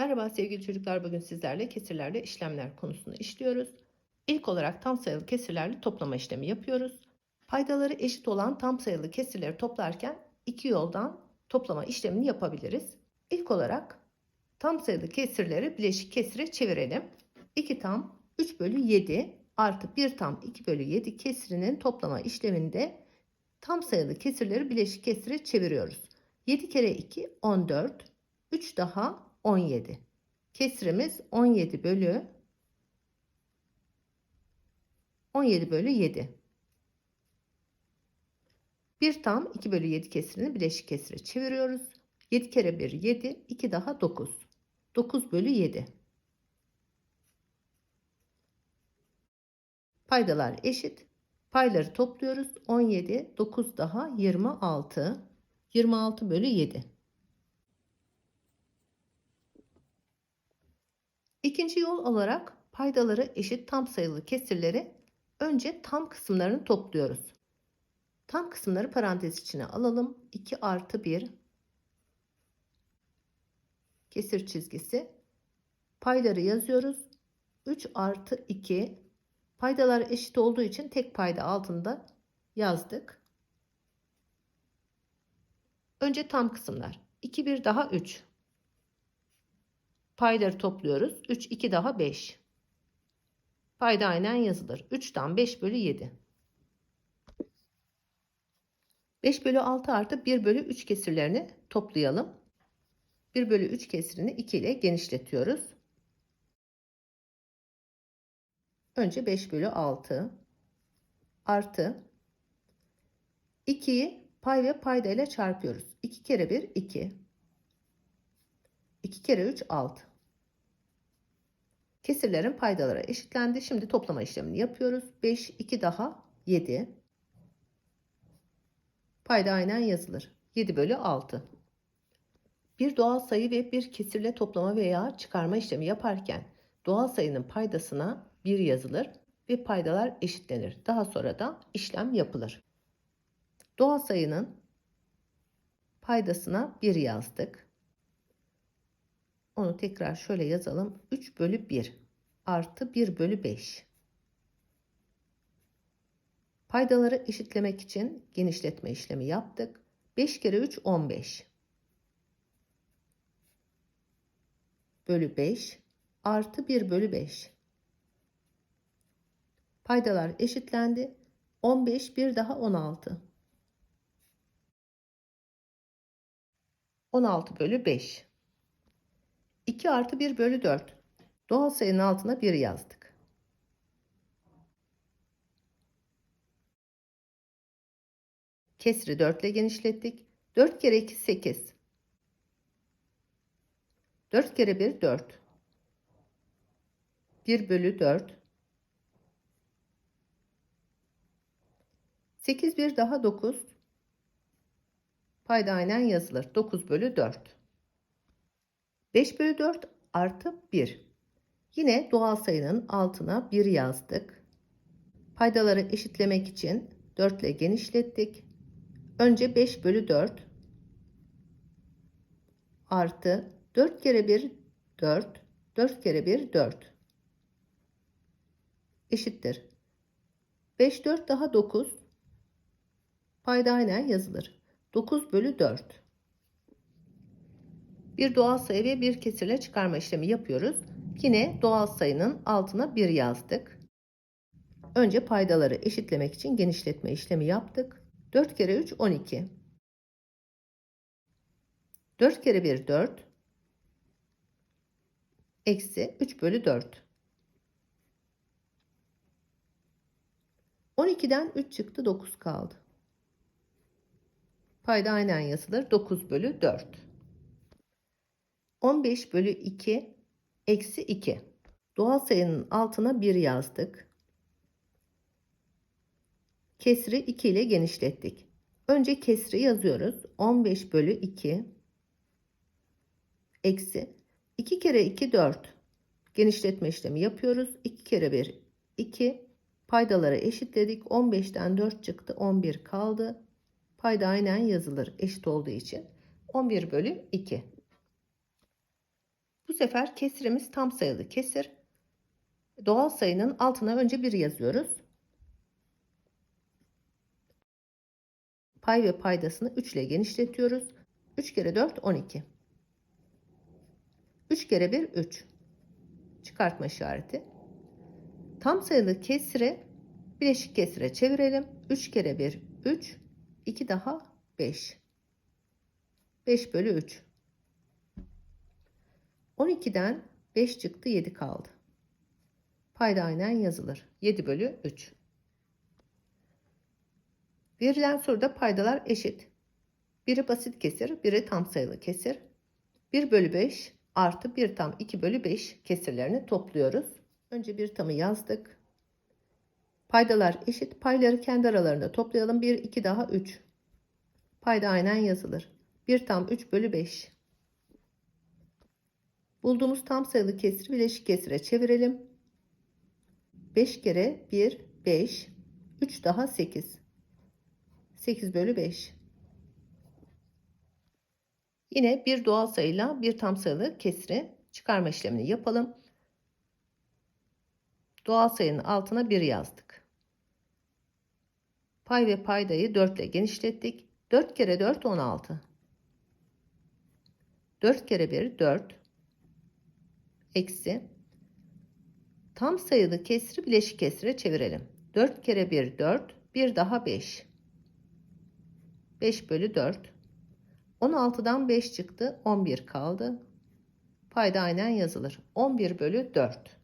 Merhaba sevgili çocuklar. Bugün sizlerle kesirlerle işlemler konusunu işliyoruz. İlk olarak tam sayılı kesirlerle toplama işlemi yapıyoruz. Paydaları eşit olan tam sayılı kesirleri toplarken iki yoldan toplama işlemini yapabiliriz. İlk olarak tam sayılı kesirleri bileşik kesire çevirelim. 2 tam 3 bölü 7 artı 1 tam 2 bölü 7 kesirinin toplama işleminde tam sayılı kesirleri bileşik kesire çeviriyoruz. 7 kere 2 14 3 daha 17. Kesrimiz 17 bölü 17 bölü 7. 1 tam 2 bölü 7 kesirini bileşik kesire çeviriyoruz. 7 kere 1 7, 2 daha 9. 9 bölü 7. Paydalar eşit. Payları topluyoruz. 17, 9 daha 26. 26 bölü 7. İkinci yol olarak paydaları eşit tam sayılı kesirleri önce tam kısımlarını topluyoruz. Tam kısımları parantez içine alalım. 2 artı 1 kesir çizgisi. Payları yazıyoruz. 3 artı 2 paydalar eşit olduğu için tek payda altında yazdık. Önce tam kısımlar. 2 1 daha 3 Payları topluyoruz. 3, 2 daha 5. Payda aynen yazılır. 3'ten 5 bölü 7. 5 bölü 6 artı 1 bölü 3 kesirlerini toplayalım. 1 bölü 3 kesirini 2 ile genişletiyoruz. Önce 5 bölü 6 artı 2'yi pay ve payda ile çarpıyoruz. 2 kere 1 2. 2 kere 3 6. Kesirlerin paydaları eşitlendi. Şimdi toplama işlemini yapıyoruz. 5, 2 daha 7. Payda aynen yazılır. 7 bölü 6. Bir doğal sayı ve bir kesirle toplama veya çıkarma işlemi yaparken doğal sayının paydasına 1 yazılır ve paydalar eşitlenir. Daha sonra da işlem yapılır. Doğal sayının paydasına 1 yazdık. Onu tekrar şöyle yazalım. 3 bölü 1 artı 1 bölü 5. Paydaları eşitlemek için genişletme işlemi yaptık. 5 kere 3 15. Bölü 5 artı 1 bölü 5. Paydalar eşitlendi. 15 bir daha 16. 16 bölü 5. 2 artı 1 bölü 4. Doğal sayının altına 1 yazdık. Kesri 4 ile genişlettik. 4 kere 2 8. 4 kere 1 4. 1 bölü 4. 8 bir daha 9. Payda aynen yazılır. 9 bölü 4. 5 bölü 4 artı 1. Yine doğal sayının altına 1 yazdık. Paydaları eşitlemek için 4 ile genişlettik. Önce 5 bölü 4 artı 4 kere 1 4 4 kere 1 4 eşittir. 5 4 daha 9 payda aynen yazılır. 9 bölü 4 bir doğal sayı ve bir kesirle çıkarma işlemi yapıyoruz. Yine doğal sayının altına 1 yazdık. Önce paydaları eşitlemek için genişletme işlemi yaptık. 4 kere 3 12. 4 kere 1 4. Eksi 3 bölü 4. 12'den 3 çıktı 9 kaldı. Payda aynen yazılır 9 bölü 4. 15 bölü 2 eksi 2. Doğal sayının altına 1 yazdık. Kesri 2 ile genişlettik. Önce kesri yazıyoruz. 15 bölü 2 eksi 2 kere 2 4. Genişletme işlemi yapıyoruz. 2 kere 1 2. Paydaları eşitledik. 15'ten 4 çıktı. 11 kaldı. Payda aynen yazılır eşit olduğu için. 11 bölü 2. sefer kesirimiz tam sayılı kesir. Doğal sayının altına önce 1 yazıyoruz. Pay ve paydasını 3 ile genişletiyoruz. 3 kere 4 12. 3 kere 1 3. Çıkartma işareti. Tam sayılı kesire bileşik kesire çevirelim. 3 kere 1 3. 2 daha 5. 5 bölü 3. 12'den 5 çıktı 7 kaldı. Payda aynen yazılır. 7 bölü 3. Verilen soruda paydalar eşit. Biri basit kesir, biri tam sayılı kesir. 1 bölü 5 artı 1 tam 2 bölü 5 kesirlerini topluyoruz. Önce bir tamı yazdık. Paydalar eşit. Payları kendi aralarında toplayalım. 1, 2 daha 3. Payda aynen yazılır. 1 tam 3 bölü 5. Bulduğumuz tam sayılı kesri bileşik kesire çevirelim. 5 kere 1 5. 3 daha 8. 8 bölü 5. Yine bir doğal sayıyla bir tam sayılı kesri çıkarma işlemini yapalım. Doğal sayının altına 1 yazdık. Pay ve paydayı 4 ile genişlettik. 4 kere 4 16. 4 kere 1 4. Eksi. Tam sayılı kesri bileşik kesire çevirelim. 4 kere 1 4. 1 daha 5. 5 bölü 4. 16'dan 5 çıktı. 11 kaldı. Payda aynen yazılır. 11 bölü 4.